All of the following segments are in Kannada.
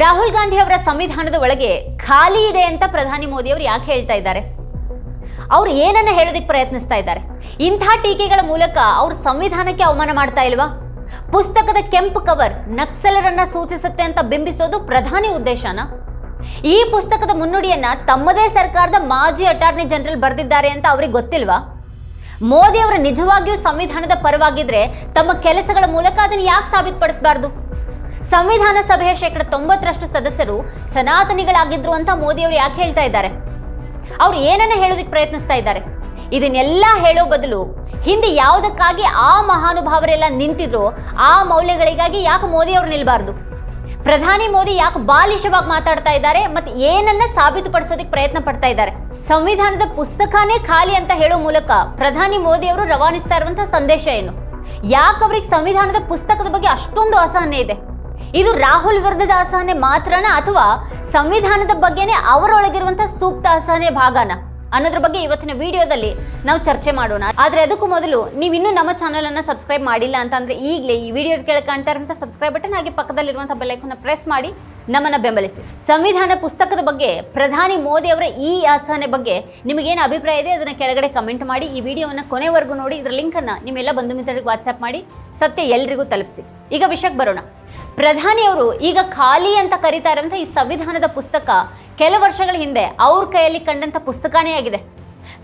ರಾಹುಲ್ ಗಾಂಧಿ ಅವರ ಸಂವಿಧಾನದ ಒಳಗೆ ಖಾಲಿ ಇದೆ ಅಂತ ಪ್ರಧಾನಿ ಮೋದಿ ಅವರು ಯಾಕೆ ಹೇಳ್ತಾ ಇದ್ದಾರೆ? ಅವ್ರು ಏನನ್ನ ಹೇಳೋದಕ್ಕೆ ಪ್ರಯತ್ನಿಸ್ತಾ ಇದ್ದಾರೆ? ಇಂಥ ಟೀಕೆಗಳ ಮೂಲಕ ಅವ್ರು ಸಂವಿಧಾನಕ್ಕೆ ಅವಮಾನ ಮಾಡ್ತಾ ಇಲ್ವಾ? ಪುಸ್ತಕದ ಕೆಂಪು ಕವರ್ ನಕ್ಸಲರನ್ನ ಸೂಚಿಸುತ್ತೆ ಅಂತ ಬಿಂಬಿಸೋದು ಪ್ರಧಾನಿ ಉದ್ದೇಶನ? ಈ ಪುಸ್ತಕದ ಮುನ್ನುಡಿಯನ್ನ ತಮ್ಮದೇ ಸರ್ಕಾರದ ಮಾಜಿ ಅಟಾರ್ನಿ ಜನರಲ್ ಬರೆದಿದ್ದಾರೆ ಅಂತ ಅವ್ರಿಗೆ ಗೊತ್ತಿಲ್ವಾ? ಮೋದಿ ಅವರು ನಿಜವಾಗಿಯೂ ಸಂವಿಧಾನದ ಪರವಾಗಿದ್ರೆ ತಮ್ಮ ಕೆಲಸಗಳ ಮೂಲಕ ಅದನ್ನು ಯಾಕೆ ಸಾಬೀತುಪಡಿಸಬಾರ್ದು? ಸಂವಿಧಾನ ಸಭೆಯ ಶೇಕಡ ತೊಂಬತ್ತರಷ್ಟು ಸದಸ್ಯರು ಸನಾತನಿಗಳಾಗಿದ್ರು ಅಂತ ಮೋದಿ ಅವರು ಯಾಕೆ ಹೇಳ್ತಾ ಇದ್ದಾರೆ? ಅವ್ರು ಏನನ್ನ ಹೇಳೋದಕ್ಕೆ ಪ್ರಯತ್ನಿಸ್ತಾ ಇದ್ದಾರೆ? ಇದನ್ನೆಲ್ಲ ಹೇಳೋ ಬದಲು ಹಿಂದೆ ಯಾವುದಕ್ಕಾಗಿ ಆ ಮಹಾನುಭಾವರೆಲ್ಲ ನಿಂತಿದ್ರು ಆ ಮೌಲ್ಯಗಳಿಗಾಗಿ ಯಾಕೆ ಮೋದಿ ಅವರು ನಿಲ್ಬಾರ್ದು? ಪ್ರಧಾನಿ ಮೋದಿ ಯಾಕೆ ಬಾಲಿಶವಾಗಿ ಮಾತಾಡ್ತಾ ಇದ್ದಾರೆ ಮತ್ತೆ ಏನನ್ನ ಸಾಬೀತುಪಡಿಸೋದಕ್ಕೆ ಪ್ರಯತ್ನ ಪಡ್ತಾ ಇದ್ದಾರೆ? ಸಂವಿಧಾನದ ಪುಸ್ತಕನೇ ಖಾಲಿ ಅಂತ ಹೇಳೋ ಮೂಲಕ ಪ್ರಧಾನಿ ಮೋದಿ ಅವರು ರವಾನಿಸ್ತಾ ಇರುವಂತಹ ಸಂದೇಶ ಏನು? ಯಾಕೆ ಅವ್ರಿಗೆ ಸಂವಿಧಾನದ ಪುಸ್ತಕದ ಬಗ್ಗೆ ಅಷ್ಟೊಂದು ಅಸಹನೆ ಇದೆ? ಇದು ರಾಹುಲ್ ವಿರುದ್ಧದ ಅಸಹನೆ ಮಾತ್ರನಾ ಅಥವಾ ಸಂವಿಧಾನದ ಬಗ್ಗೆನೇ ಅವರೊಳಗಿರುವಂತಹ ಸೂಕ್ತ ಅಸಹನೆ ಭಾಗನ? ಅನ್ನೋದ್ರ ಬಗ್ಗೆ ಇವತ್ತಿನ ವಿಡಿಯೋದಲ್ಲಿ ನಾವು ಚರ್ಚೆ ಮಾಡೋಣ. ಆದ್ರೆ ಅದಕ್ಕೂ ಮೊದಲು ನೀವು ಇನ್ನೂ ನಮ್ಮ ಚಾನಲ್ ಅನ್ನ ಸಬ್ಸ್ಕ್ರೈಬ್ ಮಾಡಿಲ್ಲ ಅಂತಂದ್ರೆ ಈಗಲೇ ಈ ವಿಡಿಯೋ ಕೆಳಗೆ ಕಾಣ್ತಾ ಇರುವಂತಹ ಸಬ್ಸ್ಕ್ರೈಬ್ ಬಟನ್ ಹಾಗೆ ಪಕ್ಕದಲ್ಲಿರುವಂತಹ ಬೆಲ್ಲೈಕನ್ನ ಪ್ರೆಸ್ ಮಾಡಿ ನಮ್ಮನ್ನ ಬೆಂಬಲಿಸಿ. ಸಂವಿಧಾನ ಪುಸ್ತಕದ ಬಗ್ಗೆ ಪ್ರಧಾನಿ ಮೋದಿ ಅವರ ಈ ಅಸಹನೆ ಬಗ್ಗೆ ನಿಮಗೇನು ಅಭಿಪ್ರಾಯ ಇದೆ? ಅದನ್ನ ಕೆಳಗಡೆ ಕಮೆಂಟ್ ಮಾಡಿ, ಈ ವಿಡಿಯೋವನ್ನ ಕೊನೆವರೆಗೂ ನೋಡಿ, ಇದರ ಲಿಂಕ್ ಅನ್ನ ನಿಮ್ಮೆಲ್ಲ ಬಂಧು ಮಿತ್ರರಿಗೆ ವಾಟ್ಸ್ಆಪ್ ಮಾಡಿ, ಸತ್ಯ ಎಲ್ರಿಗೂ ತಲುಪಿಸಿ. ಈಗ ವಿಷಯಕ್ಕೆ ಬರೋಣ. ಪ್ರಧಾನಿಯವರು ಈಗ ಖಾಲಿ ಅಂತ ಕರೀತಾ ಇರುವಂತಹ ಈ ಸಂವಿಧಾನದ ಪುಸ್ತಕ. ಕೆಲ ವರ್ಷಗಳ ಹಿಂದೆ ಅವ್ರ ಕೈಯಲ್ಲಿ ಕಂಡಂತ ಪುಸ್ತಕನೇ ಆಗಿದೆ.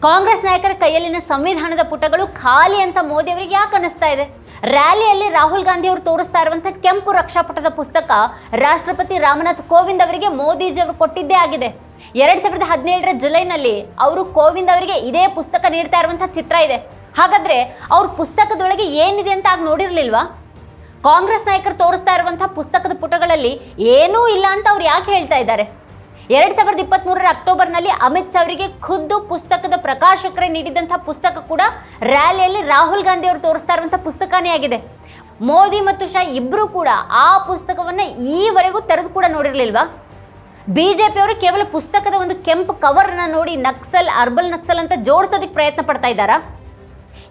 ಕಾಂಗ್ರೆಸ್ ನಾಯಕರ ಕೈಯಲ್ಲಿನ ಸಂವಿಧಾನದ ಪುಟಗಳು ಖಾಲಿ ಅಂತ ಮೋದಿ ಅವರಿಗೆ ಯಾಕೆ ಅನ್ನಿಸ್ತಾ ಇದೆ? ರ್ಯಾಲಿಯಲ್ಲಿ ರಾಹುಲ್ ಗಾಂಧಿ ಅವರು ತೋರಿಸ್ತಾ ಇರುವಂಥ ಕೆಂಪು ರಕ್ಷಾಪಟದ ಪುಸ್ತಕ ರಾಷ್ಟ್ರಪತಿ ರಾಮನಾಥ್ ಕೋವಿಂದ್ ಅವರಿಗೆ ಮೋದಿಜಿ ಅವರು ಕೊಟ್ಟಿದ್ದೇ ಆಗಿದೆ. ಎರಡ್ ಸಾವಿರದ ಹದಿನೇಳರ ಜುಲೈನಲ್ಲಿ ಅವರು ಕೋವಿಂದ್ ಅವರಿಗೆ ಇದೇ ಪುಸ್ತಕ ನೀಡ್ತಾ ಇರುವಂತಹ ಚಿತ್ರ ಇದೆ. ಹಾಗಾದ್ರೆ ಅವ್ರ ಪುಸ್ತಕದೊಳಗೆ ಏನಿದೆ ಅಂತ ಆಗ ನೋಡಿರ್ಲಿಲ್ವಾ? ಕಾಂಗ್ರೆಸ್ ನಾಯಕರು ತೋರಿಸ್ತಾ ಇರುವಂತಹ ಪುಸ್ತಕದ ಪುಟಗಳಲ್ಲಿ ಏನೂ ಇಲ್ಲ ಅಂತ ಅವ್ರು ಯಾಕೆ ಹೇಳ್ತಾ ಇದ್ದಾರೆ? ಎರಡ್ ಸಾವಿರದ ಇಪ್ಪತ್ತ್ ಮೂರರ ಅಕ್ಟೋಬರ್ನಲ್ಲಿ ಅಮಿತ್ ಶಾ ಅವರಿಗೆ ಖುದ್ದು ಪುಸ್ತಕದ ಪ್ರಕಾಶಕರೇ ನೀಡಿದಂಥ ಪುಸ್ತಕ ಕೂಡ ರ್ಯಾಲಿಯಲ್ಲಿ ರಾಹುಲ್ ಗಾಂಧಿ ಅವರು ತೋರಿಸ್ತಾ ಇರುವಂಥ ಪುಸ್ತಕನೇ ಆಗಿದೆ. ಮೋದಿ ಮತ್ತು ಶಾ ಇಬ್ಬರೂ ಕೂಡ ಆ ಪುಸ್ತಕವನ್ನು ಈವರೆಗೂ ತೆರೆದು ಕೂಡ ನೋಡಿರಲಿಲ್ವಾ? ಬಿ ಜೆ ಪಿಯವರು ಕೇವಲ ಪುಸ್ತಕದ ಒಂದು ಕೆಂಪು ಕವರ್ನ ನೋಡಿ ನಕ್ಸಲ್, ಅರ್ಬಲ್ ನಕ್ಸಲ್ ಅಂತ ಜೋಡಿಸೋದಕ್ಕೆ ಪ್ರಯತ್ನ ಪಡ್ತಾ ಇದ್ದಾರಾ?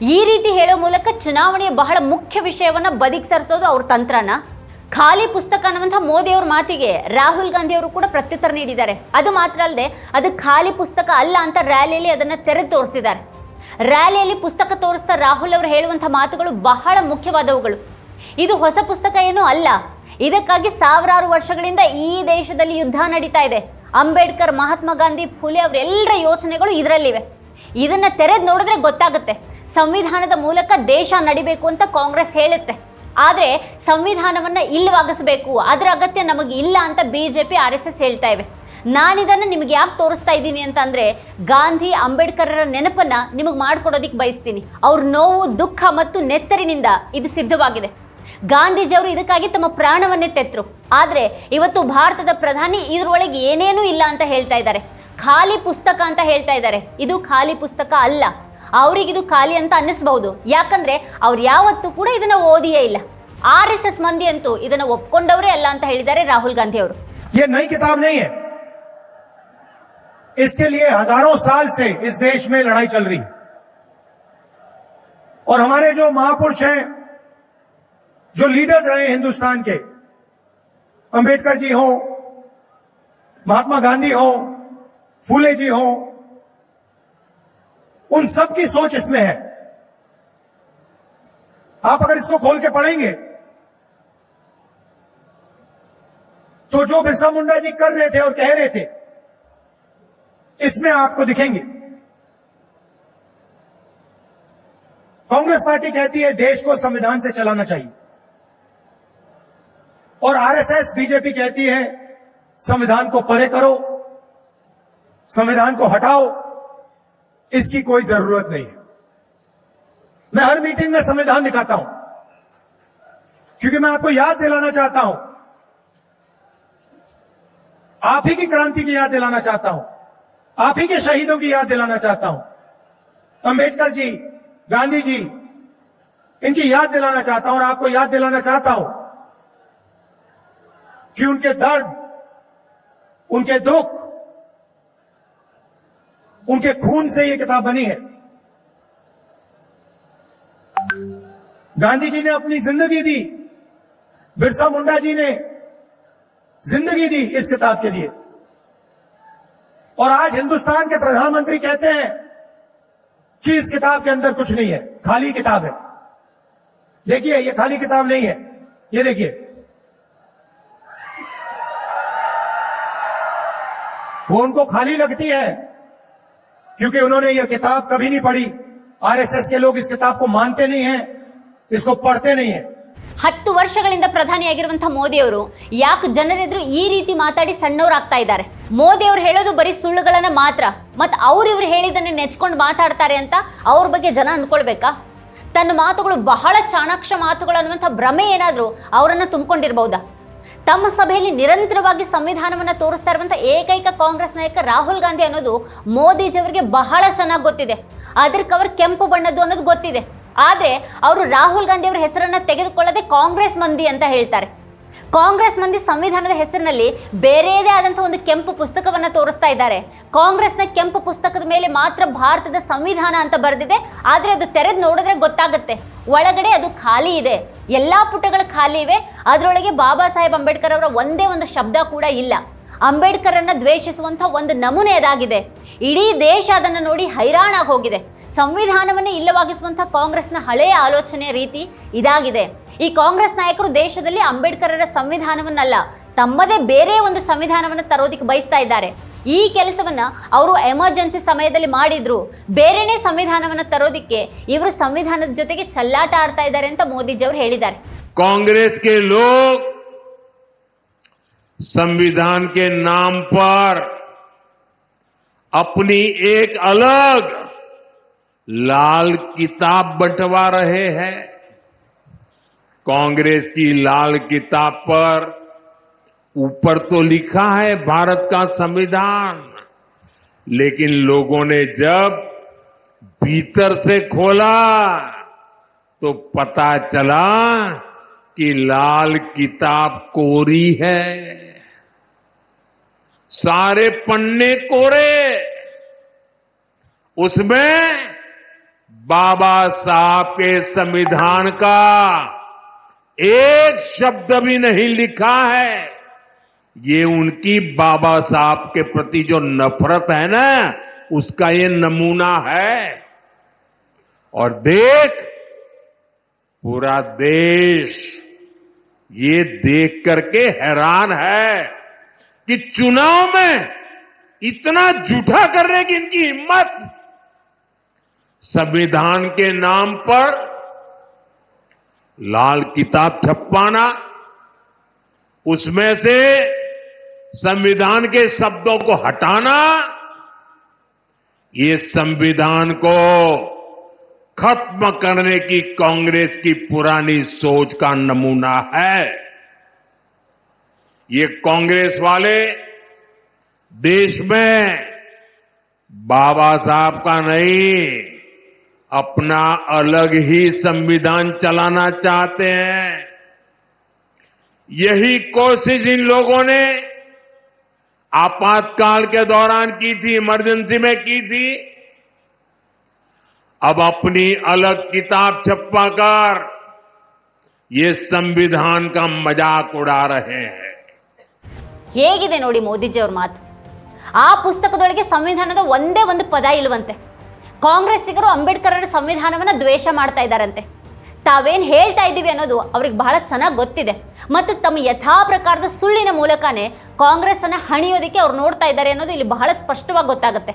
ಈ ರೀತಿ ಹೇಳೋ ಮೂಲಕ ಚುನಾವಣೆಯ ಬಹಳ ಮುಖ್ಯ ವಿಷಯವನ್ನ ಬದಿಗೆ ಸರಿಸೋದು ಅವ್ರ ತಂತ್ರನ. ಖಾಲಿ ಪುಸ್ತಕ ಅನ್ನುವಂಥ ಮೋದಿ ಅವ್ರ ಮಾತಿಗೆ ರಾಹುಲ್ ಗಾಂಧಿ ಅವರು ಕೂಡ ಪ್ರತ್ಯುತ್ತರ ನೀಡಿದ್ದಾರೆ. ಅದು ಮಾತ್ರ ಅಲ್ಲದೆ ಅದು ಖಾಲಿ ಪುಸ್ತಕ ಅಲ್ಲ ಅಂತ ರ್ಯಾಲಿಯಲ್ಲಿ ಅದನ್ನ ತೆರೆದು ತೋರಿಸಿದ್ದಾರೆ. ರ್ಯಾಲಿಯಲ್ಲಿ ಪುಸ್ತಕ ತೋರಿಸ್ತಾ ರಾಹುಲ್ ಅವರು ಹೇಳುವಂಥ ಮಾತುಗಳು ಬಹಳ ಮುಖ್ಯವಾದವುಗಳು. ಇದು ಹೊಸ ಪುಸ್ತಕ ಏನೂ ಅಲ್ಲ. ಇದಕ್ಕಾಗಿ ಸಾವಿರಾರು ವರ್ಷಗಳಿಂದ ಈ ದೇಶದಲ್ಲಿ ಯುದ್ಧ ನಡೀತಾ ಇದೆ. ಅಂಬೇಡ್ಕರ್, ಮಹಾತ್ಮ ಗಾಂಧಿ, ಫುಲೆ ಅವರೆಲ್ಲರ ಯೋಚನೆಗಳು ಇದರಲ್ಲಿವೆ. ಇದನ್ನ ತೆರೆದು ನೋಡಿದ್ರೆ ಗೊತ್ತಾಗುತ್ತೆ. ಸಂವಿಧಾನದ ಮೂಲಕ ದೇಶ ನಡಿಬೇಕು ಅಂತ ಕಾಂಗ್ರೆಸ್ ಹೇಳುತ್ತೆ. ಆದರೆ ಸಂವಿಧಾನವನ್ನ ಇಲ್ಲವಾಗಿಸಬೇಕು ಅದರ ಅಗತ್ಯ ನಮಗೆ ಇಲ್ಲ ಅಂತ ಬಿಜೆಪಿ, ಆರ್ ಎಸ್ ಎಸ್ ಹೇಳ್ತಾ ಇವೆ. ನಾನಿದನ್ನು ನಿಮಗೆ ಯಾಕೆ ತೋರಿಸ್ತಾ ಇದ್ದೀನಿ ಅಂತಂದರೆ ಗಾಂಧಿ, ಅಂಬೇಡ್ಕರರ ನೆನಪನ್ನ ನಿಮಗೆ ಮಾಡ್ಕೊಡೋದಿಕ್ ಬಯಸ್ತೀನಿ. ಅವ್ರ ನೋವು, ದುಃಖ ಮತ್ತು ನೆತ್ತರಿನಿಂದ ಇದು ಸಿದ್ಧವಾಗಿದೆ. ಗಾಂಧೀಜಿಯವರು ಇದಕ್ಕಾಗಿ ತಮ್ಮ ಪ್ರಾಣವನ್ನೇ ತೆತ್ತರು ಆದರೆ ಇವತ್ತು ಭಾರತದ ಪ್ರಧಾನಿ ಇದ್ರೊಳಗೆ ಏನೇನೂ ಇಲ್ಲ ಅಂತ ಹೇಳ್ತಾ ಇದ್ದಾರೆ. ಖಾಲಿ ಪುಸ್ತಕ ಅಂತ ಹೇಳ್ತಾ ಇದ್ದಾರೆ ಇದು ಖಾಲಿ ಪುಸ್ತಕ ಅಲ್ಲ ಅವರಿಗಿದು ಖಾಲಿ ಅಂತ ಅನ್ನಿಸ್ಬಹುದು ಯಾಕಂದ್ರೆ ಅವ್ರು ಯಾವತ್ತೂ ಕೂಡ ಇದನ್ನ ಓದಿಯೇ ಇಲ್ಲ ಆರ್ ಎಸ್ ಎಸ್ ಮಂದಿ ಅಂತೂ ಇದನ್ನ ಒಪ್ಕೊಂಡವರೇ ಅಲ್ಲ ಅಂತ ಹೇಳಿದ್ದಾರೆ ರಾಹುಲ್ ಗಾಂಧಿ ಅವರು ये नई किताब नहीं है इसके लिए हजारों साल से इस देश में लड़ाई चल रही है और हमारे जो महापुरुष हैं जो लीडर्स रहे हिंदुस्तान के अंबेडकर जी हो महात्मा गांधी हो फूले जी हो, उन सब की सोच इसमें है। आप अगर इसको खोल के पढ़ेंगे तो जो बिरसा मुंडा जी कर रहे थे और कह रहे थे, इसमें आपको दिखेंगे। कांग्रेस पार्टी कहती है, देश को संविधान से चलाना चाहिए। और आरएसएस, बीजेपी कहती है, संविधान को परे करो। संविधान को हटाओ, इसकी कोई ज़रूरत नहीं। है मैं हर मीटिंग में संविधान दिखाता हूँ, क्योंकि मैं आपको याद दिलाना चाहता हूँ। आप ही की क्रांति की याद दिलाना चाहता हूँ। आप ही के शहीदों की याद दिलाना चाहता हूँ। अंबेडकर जी, गांधी जी, इनकी याद दिलाना चाहता हूँ और आपको याद दिलाना चाहता हूँ कि उनके दर्द, उनके दुख उनके खून से ये किताब बनी है। गांधी जी ने अपनी ज़िंदगी दी, बिरसा मुंडा जी ने ज़िंदगी दी इस किताब के लिए। और आज हिंदुस्तान के प्रधानमंत्री कहते हैं कि इस किताब के अंदर कुछ नहीं है, खाली किताब है। देखिए, ये खाली किताब नहीं है, ये देखिए। वो उनको खाली लगती है। क्योंकि उन्होंने ये किताब कभी नहीं पढ़ी आरएसएस के लोग इस किताब को मानते नहीं हैं इसको पढ़ते नहीं हैं ಹತ್ತು ವರ್ಷಗಳಿಂದ ಪ್ರಧಾನಿಯಾಗಿರುವಂತಹ ಮೋದಿಯವರು ಯಾಕೆ ಜನರೆದುರು ಈ ರೀತಿ ಮಾತಾಡಿ ಸಣ್ಣವರಾಗ್ತಾ ಇದ್ದಾರೆ ಮೋದಿ ಅವರು ಹೇಳೋದು ಬರೀ ಸುಳ್ಳುಗಳನ್ನ ಮಾತ್ರ ಮತ್ತು ಅವ್ರು ಇವ್ರು ಹೇಳಿದ್ದನ್ನೇ ನೆಚ್ಕೊಂಡು ಮಾತಾಡ್ತಾರೆ ಅಂತ ಅವ್ರ ಬಗ್ಗೆ ಜನ ಅಂದ್ಕೊಳ್ಬೇಕಾ ತನ್ನ ಮಾತುಗಳು ಬಹಳ ಚಾಣಾಕ್ಷ ಮಾತುಗಳು ಅನ್ನುವಂಥ ಭ್ರಮೆ ಏನಾದರೂ ಅವರನ್ನ ತುಂಬಿಕೊಂಡಿರ್ಬಹುದಾ ತಮ್ಮ ಸಭೆಯಲ್ಲಿ ನಿರಂತರವಾಗಿ ಸಂವಿಧಾನವನ್ನು ತೋರಿಸ್ತಾ ಇರುವಂತ ಏಕೈಕ ಕಾಂಗ್ರೆಸ್ ನಾಯಕ ರಾಹುಲ್ ಗಾಂಧಿ ಅನ್ನೋದು ಮೋದಿಜಿಯವರಿಗೆ ಬಹಳ ಚೆನ್ನಾಗಿ ಗೊತ್ತಿದೆ. ಅದ್ರ ಕವರ್ ಕೆಂಪು ಬಣ್ಣದ್ದು ಅನ್ನೋದು ಗೊತ್ತಿದೆ. ಆದ್ರೆ ಅವರು ರಾಹುಲ್ ಗಾಂಧಿ ಅವರ ಹೆಸರನ್ನ ತೆಗೆದುಕೊಳ್ಳದೆ ಕಾಂಗ್ರೆಸ್ ಮಂದಿ ಅಂತ ಹೇಳ್ತಾರೆ. ಕಾಂಗ್ರೆಸ್ ಮಂದಿ ಸಂವಿಧಾನದ ಹೆಸರಿನಲ್ಲಿ ಬೇರೆಯದೇ ಆದಂಥ ಒಂದು ಕೆಂಪು ಪುಸ್ತಕವನ್ನ ತೋರಿಸ್ತಾ ಇದ್ದಾರೆ. ಕಾಂಗ್ರೆಸ್ನ ಕೆಂಪು ಪುಸ್ತಕದ ಮೇಲೆ ಮಾತ್ರ ಭಾರತದ ಸಂವಿಧಾನ ಅಂತ ಬರೆದಿದೆ. ಆದ್ರೆ ಅದು ತೆರೆದು ನೋಡಿದ್ರೆ ಗೊತ್ತಾಗುತ್ತೆ. ಒಳಗಡೆ ಅದು ಖಾಲಿ ಇದೆ. ಎಲ್ಲಾ ಪುಟಗಳು ಖಾಲಿ ಇವೆ. ಅದರೊಳಗೆ ಬಾಬಾ ಸಾಹೇಬ್ ಅಂಬೇಡ್ಕರ್ ಅವರ ಒಂದೇ ಒಂದು ಶಬ್ದ ಕೂಡ ಇಲ್ಲ. ಅಂಬೇಡ್ಕರನ್ನು ದ್ವೇಷಿಸುವಂಥ ಒಂದು ನಮೂನೆ ಅದಾಗಿದೆ. ಇಡೀ ದೇಶ ಅದನ್ನು ನೋಡಿ ಹೈರಾಣಾಗಿ ಹೋಗಿದೆ. ಸಂವಿಧಾನವನ್ನೇ ಇಲ್ಲವಾಗಿಸುವಂಥ ಕಾಂಗ್ರೆಸ್ನ ಹಳೆಯ ಆಲೋಚನೆ ರೀತಿ ಇದಾಗಿದೆ. ಈ ಕಾಂಗ್ರೆಸ್ ನಾಯಕರು ದೇಶದಲ್ಲಿ ಅಂಬೇಡ್ಕರರ ಸಂವಿಧಾನವನ್ನಲ್ಲ, ತಮ್ಮದೇ ಬೇರೆ ಒಂದು ಸಂವಿಧಾನವನ್ನು ತರೋದಕ್ಕೆ ಬಯಸ್ತಾ ಇದ್ದಾರೆ. ಈ ಕೆಲಸವನ್ನ ಅವರು ಎಮರ್ಜೆನ್ಸಿ ಸಮಯದಲ್ಲಿ ಮಾಡಿದ್ರು ಬೇರೆನೇ ಸಂವಿಧಾನವನ್ನ ತರೋದಿಕ್ಕೆ ಇವರು ಸಂವಿಧಾನದ ಜೊತೆಗೆ ಚಲ್ಲಾಟ ಆಡ್ತಾ ಇದ್ದಾರೆ ಅಂತ ಮೋದಿಜಿ ಅವರು ಹೇಳಿದ್ದಾರೆ कांग्रेस के लोग संविधान के नाम पर अपनी एक अलग लाल किताब बंटवा रहे हैं कांग्रेस की लाल किताब पर ऊपर तो लिखा है भारत का संविधान, लेकिन लोगों ने जब भीतर से खोला तो पता चला कि लाल किताब कोरी है। सारे पन्ने कोरे। उसमें बाबा साहब के संविधान का एक शब्द भी नहीं लिखा है। ये उनकी बाबा साहब के प्रति जो नफरत है ना, उसका ये नमूना है। और देख, पूरा देश ये देख करके हैरान है कि चुनाव में इतना झूठा करने की इनकी हिम्मत संविधान के नाम पर लाल किताब छपवाना उसमें से संविधान के शब्दों को हटाना, ये संविधान को खत्म करने की कांग्रेस की पुरानी सोच का नमूना है। ये कांग्रेस वाले देश में बाबा साहब का नहीं, अपना अलग ही संविधान चलाना चाहते हैं। यही कोशिश इन लोगों ने आपातकाल के दौरान की थी इमरजेंसी में की थी अब अपनी अलग किताब छपवाकर ये संविधान का मजाक उड़ा रहे हैं ಹೇಗಿದೆ ನೋಡಿ ಮೋದಿಜಿ ಅವ್ರ ಮಾತು ಆ ಪುಸ್ತಕದೊಳಗೆ ಸಂವಿಧಾನದ ಒಂದೇ ಒಂದು ಪದ ಇಲ್ವಂತೆ ಕಾಂಗ್ರೆಸ್ಸಿಗರು ಅಂಬೇಡ್ಕರರ ಸಂವಿಧಾನವನ್ನ ದ್ವೇಷ ಮಾಡ್ತಾ ಇದ್ದಾರಂತೆ ತಾವೇನ್ ಹೇಳ್ತಾ ಇದ್ದೀವಿ ಅನ್ನೋದು ಅವ್ರಿಗೆ ಬಹಳ ಚೆನ್ನಾಗಿ ಗೊತ್ತಿದೆ. ಮತ್ತು ತಮ್ಮ ಯಥಾ ಪ್ರಕಾರದ ಸುಳ್ಳಿನ ಮೂಲಕನೇ ಕಾಂಗ್ರೆಸ್ಸನ್ನು ಹಣಿಯೋದಕ್ಕೆ ಅವ್ರು ನೋಡ್ತಾ ಇದ್ದಾರೆ ಅನ್ನೋದು ಇಲ್ಲಿ ಬಹಳ ಸ್ಪಷ್ಟವಾಗಿ ಗೊತ್ತಾಗುತ್ತೆ.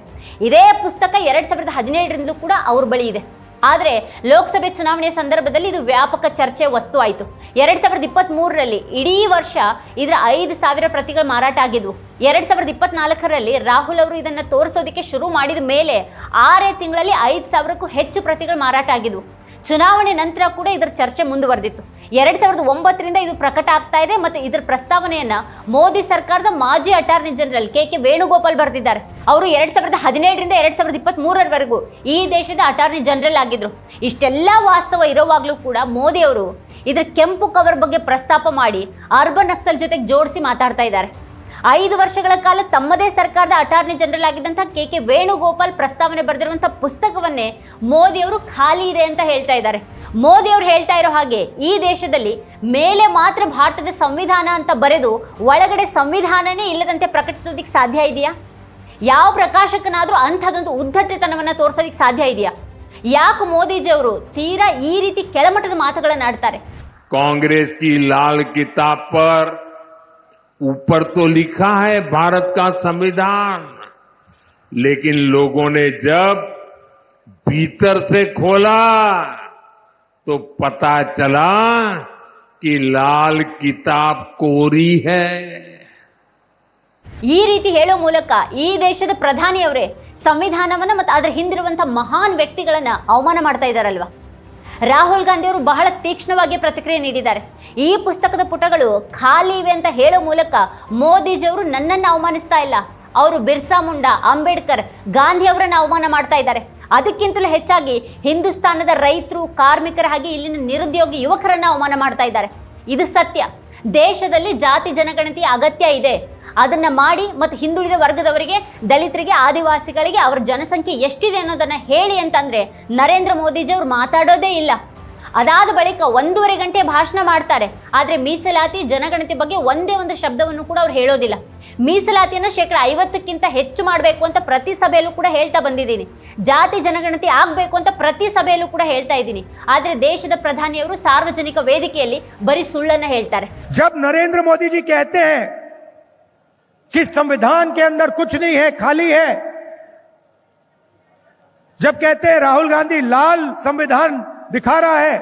ಇದೇ ಪುಸ್ತಕ ಎರಡು ಸಾವಿರದ ಹದಿನೇಳರಿಂದಲೂ ಕೂಡ ಅವ್ರ ಬಳಿ ಇದೆ. ಆದರೆ ಲೋಕಸಭೆ ಚುನಾವಣೆಯ ಸಂದರ್ಭದಲ್ಲಿ ಇದು ವ್ಯಾಪಕ ಚರ್ಚೆ ವಸ್ತು ಆಯಿತು. ಎರಡು ಸಾವಿರದ ಇಪ್ಪತ್ತ್ಮೂರರಲ್ಲಿ ಇಡೀ ವರ್ಷ ಇದರ ಐದು ಸಾವಿರ ಪ್ರತಿಗಳು ಮಾರಾಟ ಆಗಿದ್ವು. ಎರಡು ಸಾವಿರದ ಇಪ್ಪತ್ನಾಲ್ಕರಲ್ಲಿ ರಾಹುಲ್ ಅವರು ಇದನ್ನು ತೋರಿಸೋದಕ್ಕೆ ಶುರು ಮಾಡಿದ ಮೇಲೆ ಆರೇ ತಿಂಗಳಲ್ಲಿ ಐದು ಸಾವಿರಕ್ಕೂ ಹೆಚ್ಚು ಪ್ರತಿಗಳು ಮಾರಾಟ ಆಗಿದ್ವು. ಚುನಾವಣೆ ನಂತರ ಕೂಡ ಇದರ ಚರ್ಚೆ ಮುಂದುವರೆದಿತ್ತು. ಎರಡ್ ಸಾವಿರದ ಒಂಬತ್ತರಿಂದ ಇದು ಪ್ರಕಟ ಆಗ್ತಾ ಇದೆ ಮತ್ತು ಇದರ ಪ್ರಸ್ತಾವನೆಯನ್ನ ಮೋದಿ ಸರ್ಕಾರದ ಮಾಜಿ attorney general K K Venugopal ಬರೆದಿದ್ದಾರೆ. ಅವರು ಎರಡ್ ಸಾವಿರದ ಹದಿನೇಳರಿಂದ ಎರಡ್ ಸಾವಿರದ ಇಪ್ಪತ್ತ್ ಮೂರರವರೆಗೂ ಈ ದೇಶದ ಅಟಾರ್ನಿ ಜನರಲ್ ಆಗಿದ್ರು. ಇಷ್ಟೆಲ್ಲ ವಾಸ್ತವ ಇರೋವಾಗಲೂ ಕೂಡ ಮೋದಿ ಅವರು ಇದರ ಕೆಂಪು ಕವರ್ ಬಗ್ಗೆ ಪ್ರಸ್ತಾಪ ಮಾಡಿ ಅರ್ಬನ್ ನಕ್ಸಲ್ ಜೊತೆಗೆ ಜೋಡಿಸಿ ಮಾತಾಡ್ತಾ ಇದ್ದಾರೆ. ಐದು ವರ್ಷಗಳ ಕಾಲ ತಮ್ಮದೇ ಸರ್ಕಾರದ ಅಟಾರ್ನಿ ಜನರಲ್ ಆಗಿದ್ದಂಥ ಕೆ ಕೆ ವೇಣುಗೋಪಾಲ್ ಪ್ರಸ್ತಾವನೆ ಬರೆದಿರುವಂಥ ಪುಸ್ತಕವನ್ನೇ ಮೋದಿ ಅವರು ಖಾಲಿ ಇದೆ ಅಂತ ಹೇಳ್ತಾ ಇದ್ದಾರೆ. ಮೋದಿ ಅವರು ಹೇಳ್ತಾ ಇರೋ ಹಾಗೆ ಈ ದೇಶದಲ್ಲಿ ಮೇಲೆ ಮಾತ್ರ ಭಾರತದ ಸಂವಿಧಾನ ಅಂತ ಬರೆದು ಒಳಗಡೆ ಸಂವಿಧಾನನೇ ಇಲ್ಲದಂತೆ ಪ್ರಕಟಿಸೋದಿಕ್ ಸಾಧ್ಯ ಇದೆಯಾ? ಯಾವ ಪ್ರಕಾಶಕನಾದರೂ ಅಂಥದ್ದೊಂದು ಉದ್ದಟತನವನ್ನು ತೋರಿಸೋದಿಕ್ ಸಾಧ್ಯ ಇದೆಯಾ? ಯಾಕೆ ಮೋದಿಜಿಯವರು ತೀರಾ ಈ ರೀತಿ ಕೆಳಮಟ್ಟದ ಮಾತುಗಳನ್ನು ಆಡ್ತಾರೆ? ಕಾಂಗ್ರೆಸ್ ಕಿ ಲಾಲ್ ಕಿತಾಬ್ ऊपर तो लिखा है भारत का संविधान लेकिन लोगों ने जब भीतर से खोला तो पता चला कि लाल किताब कोरी है ಈ ರೀತಿ ಹೇಳೋ ಮೂಲಕ ಈ ದೇಶದ ಪ್ರಧಾನಿಯವರೇ ಸಂವಿಧಾನವನ್ನು ಮತ್ತು ಅದರ ಹಿಂದಿರುವಂಥ ಮಹಾನ್ ವ್ಯಕ್ತಿಗಳನ್ನ ಅವಮಾನ ಮಾಡ್ತಾ ಇದ್ದಾರಲ್ವಾ ರಾಹುಲ್ ಗಾಂಧಿ ಅವರು ಬಹಳ ತೀಕ್ಷ್ಣವಾಗಿ ಪ್ರತಿಕ್ರಿಯೆ ನೀಡಿದ್ದಾರೆ. ಈ ಪುಸ್ತಕದ ಪುಟಗಳು ಖಾಲಿ ಇವೆ ಅಂತ ಹೇಳೋ ಮೂಲಕ ಮೋದಿಜಿಯವರು ನನ್ನನ್ನು ಅವಮಾನಿಸ್ತಾ ಇಲ್ಲ. ಅವರು ಬಿರ್ಸಾ ಮುಂಡಾ, ಅಂಬೇಡ್ಕರ್, ಗಾಂಧಿ ಅವರನ್ನು ಅವಮಾನ ಮಾಡ್ತಾ ಇದ್ದಾರೆ. ಅದಕ್ಕಿಂತಲೂ ಹೆಚ್ಚಾಗಿ ಹಿಂದೂಸ್ತಾನದ ರೈತರು, ಕಾರ್ಮಿಕರ ಹಾಗೆ ಇಲ್ಲಿನ ನಿರುದ್ಯೋಗಿ ಯುವಕರನ್ನು ಅವಮಾನ ಮಾಡ್ತಾ ಇದ್ದಾರೆ. ಇದು ಸತ್ಯ. ದೇಶದಲ್ಲಿ ಜಾತಿ, ಜನಗಣತಿ ಅಗತ್ಯ ಇದೆ. ಅದನ್ನು ಮಾಡಿ ಮತ್ತು ಹಿಂದುಳಿದ ವರ್ಗದವರಿಗೆ, ದಲಿತರಿಗೆ, ಆದಿವಾಸಿಗಳಿಗೆ ಅವರ ಜನಸಂಖ್ಯೆ ಎಷ್ಟಿದೆ ಅನ್ನೋದನ್ನು ಹೇಳಿ ಅಂತಂದರೆ ನರೇಂದ್ರ ಮೋದಿಜಿಯವರು ಮಾತಾಡೋದೇ ಇಲ್ಲ. ಅದಾದ ಬಳಿಕ ಒಂದೂವರೆ ಗಂಟೆ ಭಾಷಣ ಮಾಡ್ತಾರೆ. ಆದರೆ ಮೀಸಲಾತಿ ಜನಗಣತಿ ಬಗ್ಗೆ ಒಂದೇ ಒಂದು ಶಬ್ದವನ್ನು ಕೂಡ ಅವ್ರು ಹೇಳೋದಿಲ್ಲ. ಮೀಸಲಾತಿಯನ್ನು ಶೇಕಡ ಐವತ್ತಕ್ಕಿಂತ ಹೆಚ್ಚು ಮಾಡಬೇಕು ಅಂತ ಪ್ರತಿ ಸಭೆಯಲ್ಲೂ ಕೂಡ ಹೇಳ್ತಾ ಬಂದಿದ್ದೀನಿ. ಜಾತಿ ಜನಗಣತಿ ಆಗಬೇಕು ಅಂತ ಪ್ರತಿ ಸಭೆಯಲ್ಲೂ ಕೂಡ ಹೇಳ್ತಾ ಇದ್ದೀನಿ. ಆದರೆ ದೇಶದ ಪ್ರಧಾನಿಯವರು ಸಾರ್ವಜನಿಕ ವೇದಿಕೆಯಲ್ಲಿ ಬರೀ ಸುಳ್ಳನ್ನು ಹೇಳ್ತಾರೆ. ಜಬ್ ನರೇಂದ್ರ ಮೋದಿಜಿ कि संविधान के अंदर कुछ नहीं है, खाली है। जब कहते हैं राहुल गांधी लाल संविधान दिखा रहा है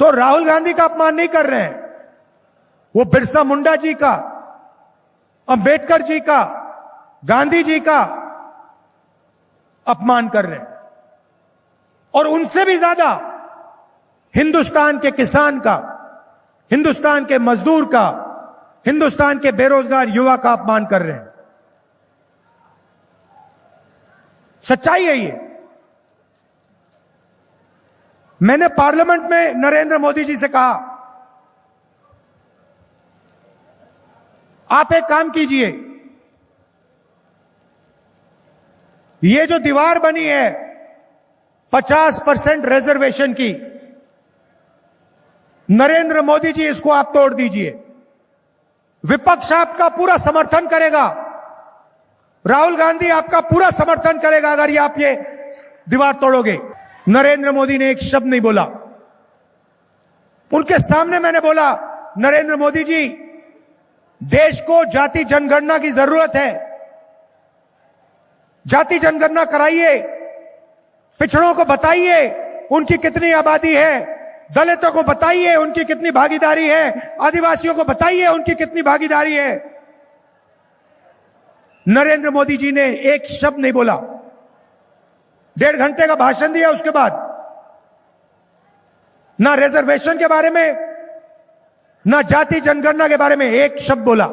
तो राहुल गांधी का अपमान नहीं कर रहे हैं। वो बिरसा मुंडा जी का, अंबेडकर जी का, गांधी जी का अपमान कर रहे हैं। और उनसे भी ज़्यादा हिंदुस्तान के किसान का, हिंदुस्तान के मजदूर का हिंदुस्तान के बेरोजगार युवा का अपमान कर रहे हैं। सच्चाई है ये। मैंने पार्लियामेंट में नरेंद्र मोदी जी से कहा, आप एक काम कीजिए, ये जो दीवार बनी है, पचास परसेंट रिजर्वेशन की, नरेंद्र मोदी जी इसको आप तोड़ दीजिए। विपक्ष आपका पूरा समर्थन करेगा। राहुल गांधी आपका पूरा समर्थन करेगा अगर ये आप ये दीवार तोड़ोगे। नरेंद्र मोदी ने एक शब्द नहीं बोला। उनके सामने मैंने बोला, नरेंद्र मोदी जी, देश को जाति जनगणना की ज़रूरत है। जाति जनगणना कराइए। पिछड़ों को बताइए, उनकी कितनी आबादी है। दलितों को बताइए उनकी कितनी भागीदारी है। आदिवासियों को बताइए उनकी कितनी भागीदारी है। नरेंद्र मोदी जी ने एक शब्द नहीं बोला। डेढ़ घंटे का भाषण दिया उसके बाद। ना रिजर्वेशन के बारे में, ना जाति जनगणना के बारे में एक शब्द बोला।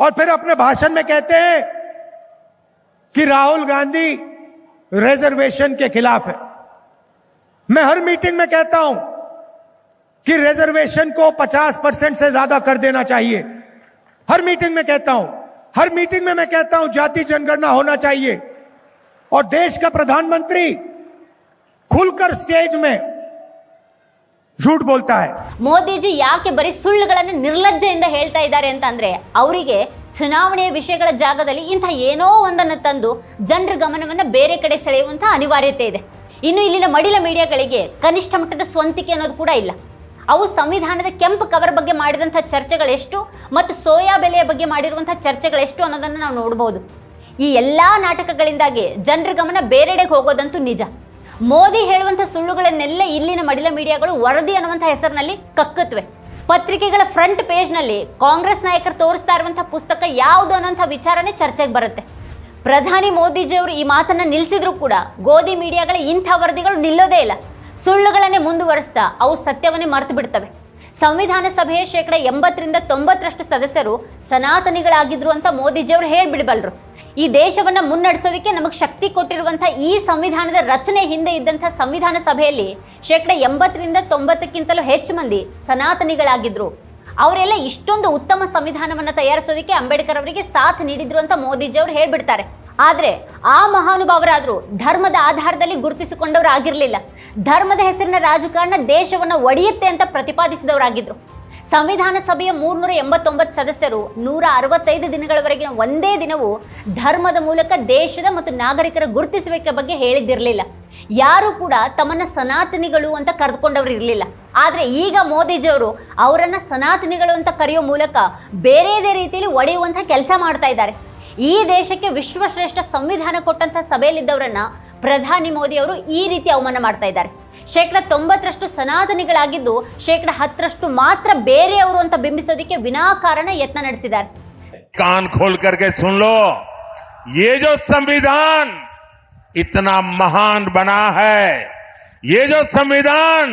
और फिर अपने भाषण में कहते हैं कि राहुल गांधी रिजर्वेशन के खिलाफ है। मैं हर मीटिंग में कहता हूं कि रिजर्वेशन को 50 परसेंट से ज्यादा कर देना चाहिए हर मीटिंग में कहता हूं हर मीटिंग में मैं कहता हूं जाति जनगणना होना चाहिए और देश का प्रधानमंत्री खुलकर स्टेज में झूठ बोलता है ಮೋದಿಜಿ ಯಾಕೆ ಬರೀ ಸುಳ್ಳುಗಳನ್ನು ನಿರ್ಲಜ್ಜೆಯಿಂದ ಹೇಳ್ತಾ ಇದ್ದಾರೆ ಅಂತಂದ್ರೆ ಅವರಿಗೆ ಚುನಾವಣೆಯ ವಿಷಯಗಳ ಜಾಗದಲ್ಲಿ ಇಂಥ ಏನೋ ಒಂದನ್ನು ತಂದು ಜನರ ಗಮನವನ್ನು ಬೇರೆ ಕಡೆ ಸೆಳೆಯುವಂಥ ಅನಿವಾರ್ಯತೆ ಇದೆ ಇನ್ನು ಇಲ್ಲಿನ ಮಡಿಲ ಮೀಡಿಯಾಗಳಿಗೆ ಕನಿಷ್ಠ ಮಟ್ಟದ ಸ್ವಂತಿಕೆ ಅನ್ನೋದು ಕೂಡ ಇಲ್ಲ. ಅವು ಸಂವಿಧಾನದ ಕೆಂಪು ಕವರ್ ಬಗ್ಗೆ ಮಾಡಿದಂಥ ಚರ್ಚೆಗಳೆಷ್ಟು ಮತ್ತು ಸೋಯಾ ಬೆಲೆಯ ಬಗ್ಗೆ ಮಾಡಿರುವಂಥ ಚರ್ಚೆಗಳೆಷ್ಟು ಅನ್ನೋದನ್ನು ನಾವು ನೋಡ್ಬೋದು. ಈ ಎಲ್ಲ ನಾಟಕಗಳಿಂದಾಗಿ ಜನರ ಗಮನ ಬೇರೆಡೆಗೆ ಹೋಗೋದಂತೂ ನಿಜ. ಮೋದಿ ಹೇಳುವಂಥ ಸುಳ್ಳುಗಳನ್ನೆಲ್ಲ ಇಲ್ಲಿನ ಮಡಿಲ ಮೀಡಿಯಾಗಳು ವರದಿ ಅನ್ನುವಂಥ ಹೆಸರಿನಲ್ಲಿ ಕಕ್ಕತ್ವೆ. ಪತ್ರಿಕೆಗಳ ಫ್ರಂಟ್ ಪೇಜ್ನಲ್ಲಿ ಕಾಂಗ್ರೆಸ್ ನಾಯಕರು ತೋರಿಸ್ತಾ ಇರುವಂಥ ಪುಸ್ತಕ ಯಾವುದು ಅನ್ನೋಂಥ ವಿಚಾರನೇ ಚರ್ಚೆಗೆ ಬರುತ್ತೆ. ಪ್ರಧಾನಿ ಮೋದಿಜಿಯವರು ಈ ಮಾತನ್ನು ನಿಲ್ಲಿಸಿದ್ರು ಕೂಡ ಗೋಧಿ ಮೀಡಿಯಾಗಳ ಇಂಥ ವರದಿಗಳು ನಿಲ್ಲೋದೇ ಇಲ್ಲ. ಸುಳ್ಳುಗಳನ್ನೇ ಮುಂದುವರೆಸ್ತಾ ಅವು ಸತ್ಯವನ್ನೇ ಮರೆತು ಬಿಡ್ತವೆ. ಸಂವಿಧಾನ ಸಭೆಯ ಶೇಕಡ ಎಂಬತ್ತರಿಂದ ತೊಂಬತ್ತರಷ್ಟು ಸದಸ್ಯರು ಸನಾತನಿಗಳಾಗಿದ್ರು ಅಂತ ಮೋದಿಜಿಯವರು ಹೇಳಿಬಿಡಬಲ್ರು. ಈ ದೇಶವನ್ನು ಮುನ್ನಡೆಸೋದಕ್ಕೆ ನಮಗೆ ಶಕ್ತಿ ಕೊಟ್ಟಿರುವಂಥ ಈ ಸಂವಿಧಾನದ ರಚನೆ ಹಿಂದೆ ಇದ್ದಂಥ ಸಂವಿಧಾನ ಸಭೆಯಲ್ಲಿ ಶೇಕಡ ಎಂಬತ್ತರಿಂದ ತೊಂಬತ್ತಕ್ಕಿಂತಲೂ ಹೆಚ್ಚು ಮಂದಿ ಸನಾತನಿಗಳಾಗಿದ್ರು. ಅವರೆಲ್ಲ ಇಷ್ಟೊಂದು ಉತ್ತಮ ಸಂವಿಧಾನವನ್ನು ತಯಾರಿಸೋದಕ್ಕೆ ಅಂಬೇಡ್ಕರ್ ಅವರಿಗೆ ಸಾಥ್ ನೀಡಿದ್ರು ಅಂತ ಮೋದಿಜಿ ಅವರು ಹೇಳ್ಬಿಡ್ತಾರೆ. ಆದರೆ ಆ ಮಹಾನುಭಾವರಾದರೂ ಧರ್ಮದ ಆಧಾರದಲ್ಲಿ ಗುರುತಿಸಿಕೊಂಡವರು ಆಗಿರಲಿಲ್ಲ ಧರ್ಮದ ಹೆಸರಿನ ರಾಜಕಾರಣ ದೇಶವನ್ನು ಒಡೆಯುತ್ತೆ ಅಂತ ಪ್ರತಿಪಾದಿಸಿದವರಾಗಿದ್ರು. ಸಂವಿಧಾನ ಸಭೆಯ ಮೂರ್ನೂರ ಎಂಬತ್ತೊಂಬತ್ತು ಸದಸ್ಯರು ನೂರ ಅರವತ್ತೈದು ದಿನಗಳವರೆಗಿನ ಒಂದೇ ದಿನವೂ ಧರ್ಮದ ಮೂಲಕ ದೇಶದ ಮತ್ತು ನಾಗರಿಕರ ಗುರುತಿಸುವಿಕೆ ಬಗ್ಗೆ ಹೇಳಿದ್ದಿರಲಿಲ್ಲ. ಯಾರು ಕೂಡ ತಮ್ಮನ್ನ ಸನಾತನಿಗಳು ಅಂತ ಕರೆದುಕೊಂಡವರು ಇರಲಿಲ್ಲ. ಆದರೆ ಈಗ ಮೋದಿಜಿಯವರು ಅವರನ್ನು ಸನಾತನಿಗಳು ಅಂತ ಕರೆಯೋ ಮೂಲಕ ಬೇರೆದೇ ರೀತಿಯಲ್ಲಿ ಒಡೆಯುವಂಥ ಕೆಲಸ ಮಾಡ್ತಾ ಇದ್ದಾರೆ. ಈ ದೇಶಕ್ಕೆ ವಿಶ್ವಶ್ರೇಷ್ಠ ಸಂವಿಧಾನ ಕೊಟ್ಟಂಥ ಸಭೆಯಲ್ಲಿದ್ದವರನ್ನ ಪ್ರಧಾನಿ ಮೋದಿ ಅವರು ಈ ರೀತಿ ಅವಮಾನ ಮಾಡ್ತಾ ಇದ್ದಾರೆ. ಶೇಕಡ ತೊಂಬತ್ತರಷ್ಟು ಸನಾತನಿಗಳಾಗಿದ್ದು ಶೇಕಡ ಹತ್ತರಷ್ಟು ಮಾತ್ರ ಬೇರೆಯವರು ಅಂತ ಬಿಂಬಿಸೋದಕ್ಕೆ ವಿನಾಕಾರಣ ಯತ್ನ ನಡೆಸಿದ್ದಾರೆ कान खोल करके सुन लो ये जो संविधान इतना महान बना है ये जो संविधान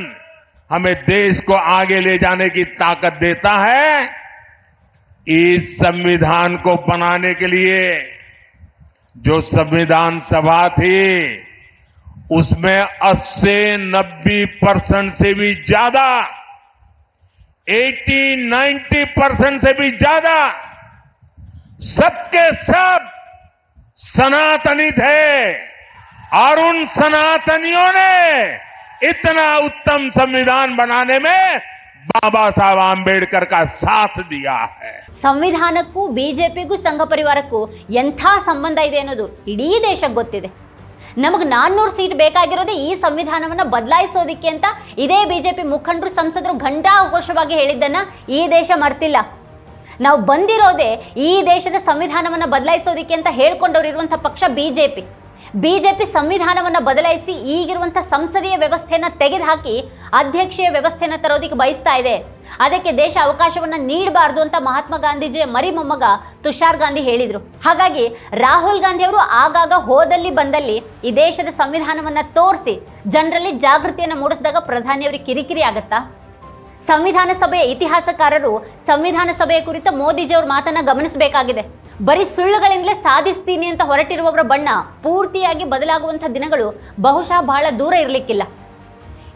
हमें देश को आगे ले जाने की ताकत देता है इस संविधान को बनाने के लिए जो संविधान सभा थी उसमें 80 90 परसेंट से भी ज्यादा 80 90 परसेंट से भी ज्यादा सबके सब सनातनी थे और उन सनातनियों ने इतना उत्तम संविधान बनाने में बाबा साहब आम्बेडकर का साथ दिया है ಸಂವಿಧಾನಕ್ಕೂ ಬಿಜೆಪಿಗೂ ಸಂಘ ಪರಿವಾರಕ್ಕೂ ಎಂಥ ಸಂಬಂಧ ಇದೆ ಅನ್ನೋದು ಇಡೀ ದೇಶಕ್ಕೆ ಗೊತ್ತಿದೆ ನಮಗೆ ನಾನ್ನೂರು ಸೀಟ್ ಬೇಕಾಗಿರೋದೇ ಈ ಸಂವಿಧಾನವನ್ನು ಬದಲಾಯಿಸೋದಿಕ್ಕೆ ಅಂತ ಇದೇ ಬಿಜೆಪಿ ಮುಖಂಡರು ಸಂಸದರು ಘಂಟಾಘೋಷವಾಗಿ ಹೇಳಿದ್ದನ್ನು ಈ ದೇಶ ಮರ್ತಿಲ್ಲ. ನಾವು ಬಂದಿರೋದೇ ಈ ದೇಶದ ಸಂವಿಧಾನವನ್ನು ಬದಲಾಯಿಸೋದಿಕ್ಕೆ ಅಂತ ಹೇಳ್ಕೊಂಡವ್ರು ಇರುವಂಥ ಪಕ್ಷ ಬಿಜೆಪಿ. ಬಿಜೆಪಿ ಸಂವಿಧಾನವನ್ನು ಬದಲಾಯಿಸಿ ಈಗಿರುವಂಥ ಸಂಸದೀಯ ವ್ಯವಸ್ಥೆಯನ್ನು ತೆಗೆದುಹಾಕಿ ಅಧ್ಯಕ್ಷೀಯ ವ್ಯವಸ್ಥೆಯನ್ನು ತರೋದಕ್ಕೆ ಬಯಸ್ತಾ ಇದೆ. ಅದಕ್ಕೆ ದೇಶ ಅವಕಾಶವನ್ನು ನೀಡಬಾರ್ದು ಅಂತ ಮಹಾತ್ಮ ಗಾಂಧೀಜಿಯ ಮರಿ ಮೊಮ್ಮಗ ತುಷಾರ್ ಗಾಂಧಿ ಹೇಳಿದರು. ಹಾಗಾಗಿ ರಾಹುಲ್ ಗಾಂಧಿ ಅವರು ಆಗಾಗ ಹೋದಲ್ಲಿ ಬಂದಲ್ಲಿ ಈ ದೇಶದ ಸಂವಿಧಾನವನ್ನು ತೋರಿಸಿ ಜನರಲ್ಲಿ ಜಾಗೃತಿಯನ್ನು ಮೂಡಿಸಿದಾಗ ಪ್ರಧಾನಿಯವರಿಗೆ ಕಿರಿಕಿರಿ ಆಗತ್ತಾ? ಸಂವಿಧಾನ ಸಭೆಯ ಇತಿಹಾಸಕಾರರು ಸಂವಿಧಾನ ಸಭೆಯ ಕುರಿತ ಮೋದಿಜಿಯವ್ರ ಮಾತನ್ನ ಗಮನಿಸಬೇಕಾಗಿದೆ. ಬರೀ ಸುಳ್ಳುಗಳಿಂದಲೇ ಸಾಧಿಸ್ತೀನಿ ಅಂತ ಹೊರಟಿರುವವರ ಬಣ್ಣ ಪೂರ್ತಿಯಾಗಿ ಬದಲಾಗುವಂಥ ದಿನಗಳು ಬಹುಶಃ ಬಹಳ ದೂರ ಇರಲಿಕ್ಕಿಲ್ಲ.